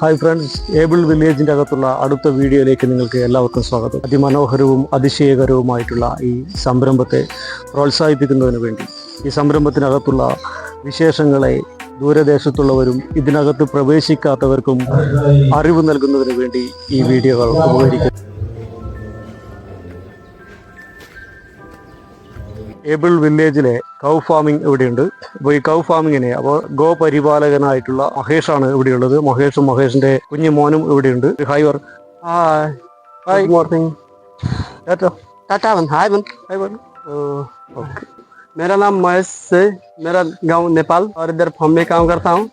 Hi friends able വില്ലേജിന്റെ അകത്തുള്ള അടുത്ത വീഡിയോയിലേക്ക് നിങ്ങൾക്ക് എല്ലാവർക്കും സ്വാഗതം. അതിമനോഹരവും അതിശയകരവുമായിട്ടുള്ള ഈ സംരംഭത്തെ പ്രോത്സാഹിപ്പിക്കുന്നതിന് വേണ്ടി ഈ സംരംഭത്തിനകത്തുള്ള വിശേഷങ്ങളെ ദൂരദേശത്തുള്ളവരും ഇതിനകത്ത് പ്രവേശിക്കാത്തവർക്കും അറിവ് നൽകുന്നതിന് വേണ്ടി ഈ വീഡിയോകൾ ഉപകരിക്കും ഏബിൾ വില്ലേജിലെ കൗ ഫാമിംഗ് ഇവിടെയുണ്ട് അപ്പോൾ ഈ കൗ ഫാമിങ്ങിനെ അപ്പോൾ ഗോ പരിപാലകനായിട്ടുള്ള മഹേഷാണ് ഇവിടെയുള്ളത് മഹേഷും മഹേഷിന്റെ കുഞ്ഞു മോനും ഇവിടെയുണ്ട് ഹായ് വർ हाय ഹായ് गुड मॉर्निंग ഏട്ടോ टाटा बन हाय बन ഹായ് വർ मेरा नाम महेश है मेरा गांव नेपाल और इधर फार्म में काम करता हूँ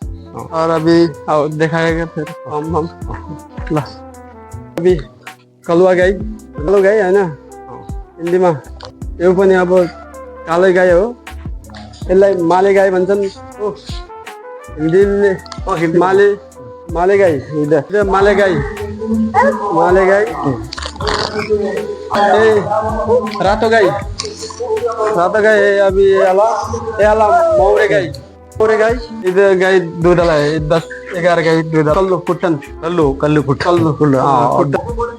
और अभी आओ दिखाएगा फिर फार्म हम ला अभी कलुआ गाई कलुआ गाई है ना हिन्दीमा यो पनि अब कालो गाय हो। यसलाई माले गाय भिंदी ओ हिन्दीले माले माले गाई माले गाई माले गाई रातो गाई रातो गाई अभी अला अला मौरे गाई मौरे गाई इधर गाई दूध अला है दस एगार गाय दूध। कल्लू कुटन कल्लू कल्लू कुटन कल्लू कुल्लू हाँ,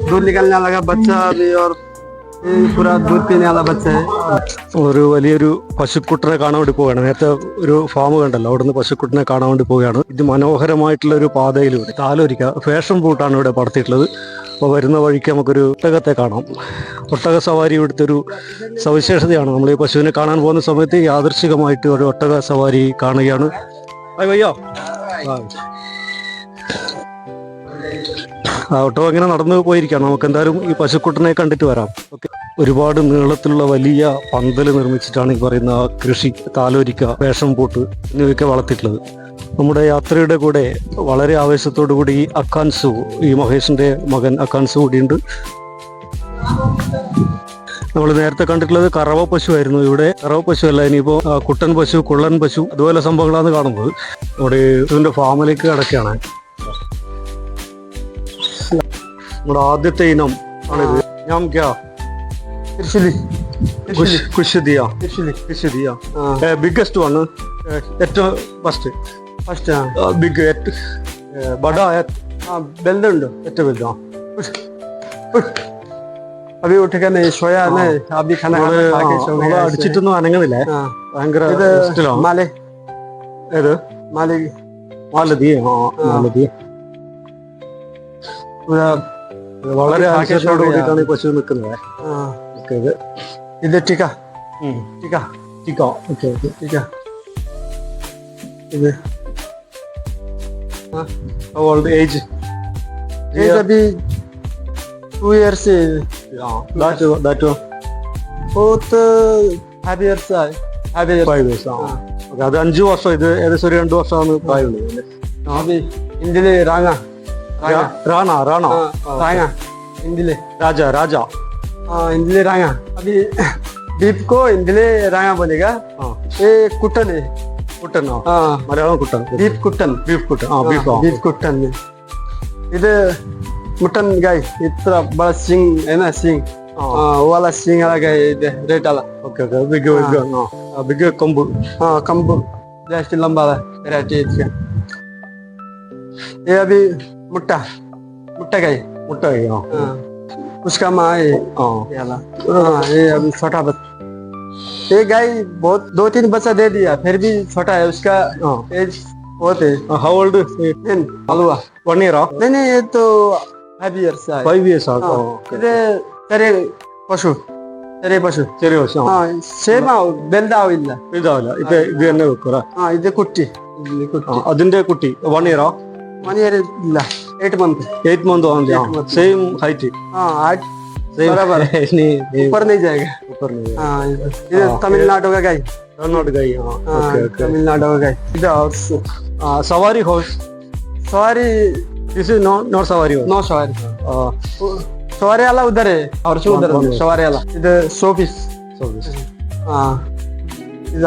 दूध निकालने लगा बच्चा अभी और ഈ ഒരു വലിയൊരു പശുക്കുട്ടനെ കാണാൻ വേണ്ടി പോവുകയാണ്. നേരത്തെ ഒരു ഫാം കണ്ടല്ലോ അവിടുന്ന് പശുക്കുട്ടനെ കാണാൻ വേണ്ടി പോവുകയാണ്. ഇത് മനോഹരമായിട്ടുള്ള ഒരു പാതയിലൂടെ താലോരിക്ക ഫാഷൻ ബൂട്ടാണ് ഇവിടെ പടത്തിയിട്ടുള്ളത് അപ്പോൾ വരുന്ന വഴിക്ക് നമുക്കൊരു ഒട്ടകത്തെ കാണാം. ഒട്ടക സവാരി ഇവിടുത്തെ ഒരു സവിശേഷതയാണ്. നമ്മൾ ഈ പശുവിനെ കാണാൻ പോകുന്ന സമയത്ത് യാദർശികമായിട്ട് ഒരു ഒട്ടക സവാരി കാണുകയാണ്. അയ്യോ ആ ഓട്ടോ ഇങ്ങനെ നടന്നു പോയിരിക്കാം നമുക്ക് എന്തായാലും ഈ പശുക്കുട്ടനെ കണ്ടിട്ട് വരാം. ഓക്കെ. ഒരുപാട് നീളത്തിലുള്ള വലിയ പന്തൽ നിർമ്മിച്ചിട്ടാണ് ഈ പറയുന്ന കൃഷി താലോരിക്ക വേഷം പൂട്ട് എന്നിവയൊക്കെ വളർത്തിയിട്ടുള്ളത്. നമ്മുടെ യാത്രയുടെ കൂടെ വളരെ ആവേശത്തോടു കൂടി അക്കാൻസു ഈ മഹേഷിന്റെ മകൻ അക്കാൻസു കൂടിയുണ്ട്. നമ്മൾ നേരത്തെ കണ്ടിട്ടുള്ളത് കറവ പശു ആയിരുന്നു. ഇവിടെ കറവ പശു അല്ല ഇനിയിപ്പോ കുട്ടൻ പശു കുള്ളൻ പശു അതുപോലെ സംഭവങ്ങളാണ് കാണുന്നത്. നമ്മുടെ ഇതിന്റെ ഫാമിലേക്ക് കിടക്കുകയാണ്. നമ്മുടെ ആദ്യത്തെ ഇനം ആണിത്. ഞാൻ ക്യാ ബിഗ്ഗസ്റ്റ് വൺ ഏറ്റവും ഫസ്റ്റ് ഫസ്റ്റ് ബിഗ് ബഡ ബെല്ലുണ്ട് ഏറ്റവും വലുതാ? അഭി ഊട്ടിക്കാൻ ഷോയാന്ന് അഭി ഖാന അടിച്ചിട്ടൊന്നും അനങ്ങുന്നില്ല. ഭയങ്കര മാലേ. ഏത്? മാലേ. മാലതി മാലതി. വളരെ ആകേഷോട് കൂടിയിട്ടാണ് ഈ പശു നിൽക്കുന്നത്. ഓക്കെ ഇത്. ഇത് ടിക്ക. ടിക്ക. ടിക്കോ. ഓക്കെ ഓക്കെ ടിക്ക. ഇത്. Old age. Age Abhi two years that that fourth happy years ആയി. ഹാപ്പി ഇയർ ഫൈവ് ഇയേഴ്സ് ആ. ഓക്കെ അത് അഞ്ച് വർഷം ഇത് ഏകദേശം ഒരു രണ്ട് വർഷമാണ് പ്രായമുള്ളത് ഹാപ്പി ഇന്ത്യയിൽ റാങ്ങ. റാണ റാണ. റാണ റാങ്ങ. ഇന്ത്യയിൽ രാജ രാജ. indile ranga abhi deep ko indile ranga bolega ha e kutan e kutan ha malayalam kutan deep kutan beef kutan ha beef beef kutan ne ide mutton gai itra bala sing ena sing ah wala sing ala gay, ide rate ala oke oke bigo bigo ha bigo kombu ha kombu jast lamba la rate ya. e abhi mutta mutta gai mutta gai ha उसका माँ है ആ ये वाला हाँ ये अभी छोटा बच्चा ये गाय बहुत दो तीन बच्चा दे दिया फिर भी छोटा है उसका ആ एज बहुत है how old ten halwa one year ആ नहीं नहीं ये तो फाइव इयर्स है ഫൈവ് ഇയേഴ്സ് ആ हाँ, ഇത് ചെറിയ പശു ചെറിയ പശു ചെറിയ വർഷം ആ സെയിം ആവും വലുതാവില്ല ഇതാവില്ല ഇത് ഇത് തന്നെ വെക്കൂല ആ ഇത് കുട്ടി ഇത് കുട്ടി അതിന്റെ കുട്ടി വൺ ഇയറാ വൺ ഇയർ ഇല്ല eight month eight month same height हाँ आठ सेम बराबर. ऊपर नहीं जाएगा. ऊपर नहीं हाँ तमिलनाडु का गाय हाँ, तमिलनाडु का ही. हाँ, ओके ओके तमिलनाडु का गाय इधर हॉर्स सवारी दिस इज़ नॉट नॉट सवारी नो सवारी. सवारी वाला उधर है. हॉर्स उधर सवारी वाला इधर सोफिस सोफिस हाँ. इधर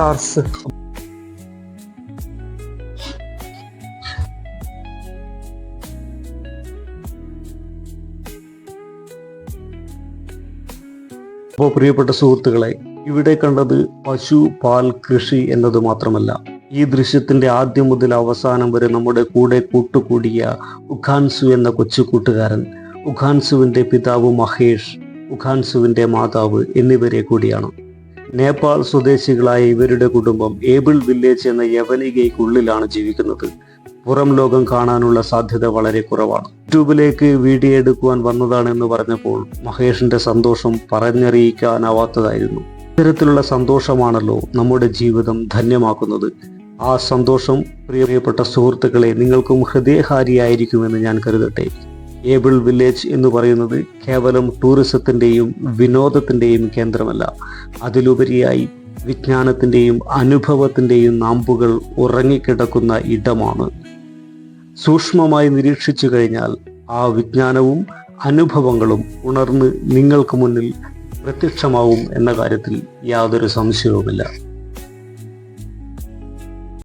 അപ്പോൾ പ്രിയപ്പെട്ട സുഹൃത്തുക്കളെ ഇവിടെ കണ്ടത് പശു പാൽ കൃഷി എന്നത് മാത്രമല്ല. ഈ ദൃശ്യത്തിന്റെ ആദ്യം മുതൽ അവസാനം വരെ നമ്മുടെ കൂടെ കൂട്ടുകൂടിയ ഉഖാൻസു എന്ന കൊച്ചു കൂട്ടുകാരൻ ഉഖാൻസുവിന്റെ പിതാവ് മഹേഷ് ഉഖാൻസുവിന്റെ മാതാവ് എന്നിവരെ കൂടിയാണ്. നേപ്പാൾ സ്വദേശികളായ ഇവരുടെ കുടുംബം ഏബിൾ വില്ലേജ് എന്ന യവനികയ്ക്കുള്ളിലാണ് ജീവിക്കുന്നത്. പുറം ലോകം കാണാനുള്ള സാധ്യത വളരെ കുറവാണ്. യൂട്യൂബിലേക്ക് വീഡിയോ എടുക്കുവാൻ വന്നതാണെന്ന് പറഞ്ഞപ്പോൾ മഹേഷിന്റെ സന്തോഷം പറഞ്ഞറിയിക്കാനാവാത്തതായിരുന്നു. ഇത്തരത്തിലുള്ള സന്തോഷമാണല്ലോ നമ്മുടെ ജീവിതം ധന്യമാക്കുന്നത്. ആ സന്തോഷം പ്രിയപ്പെട്ട സുഹൃത്തുക്കളെ നിങ്ങൾക്കും ഹൃദയഹാരിയായിരിക്കുമെന്ന് ഞാൻ കരുതട്ടെ. ഏബിൾ വില്ലേജ് എന്ന് പറയുന്നത് കേവലം ടൂറിസത്തിന്റെയും വിനോദത്തിന്റെയും കേന്ദ്രമല്ല. അതിലുപരിയായി വിജ്ഞാനത്തിന്റെയും അനുഭവത്തിന്റെയും നാമ്പുകൾ ഉറങ്ങിക്കിടക്കുന്ന ഇടമാണ് സൂക്ഷ്മമായി നിരീക്ഷിച്ചു കഴിഞ്ഞാൽ ആ വിജ്ഞാനവും അനുഭവങ്ങളും ഉണർന്ന് നിങ്ങൾക്ക് മുന്നിൽ പ്രത്യക്ഷമാവും എന്ന കാര്യത്തിൽ യാതൊരു സംശയവുമില്ല.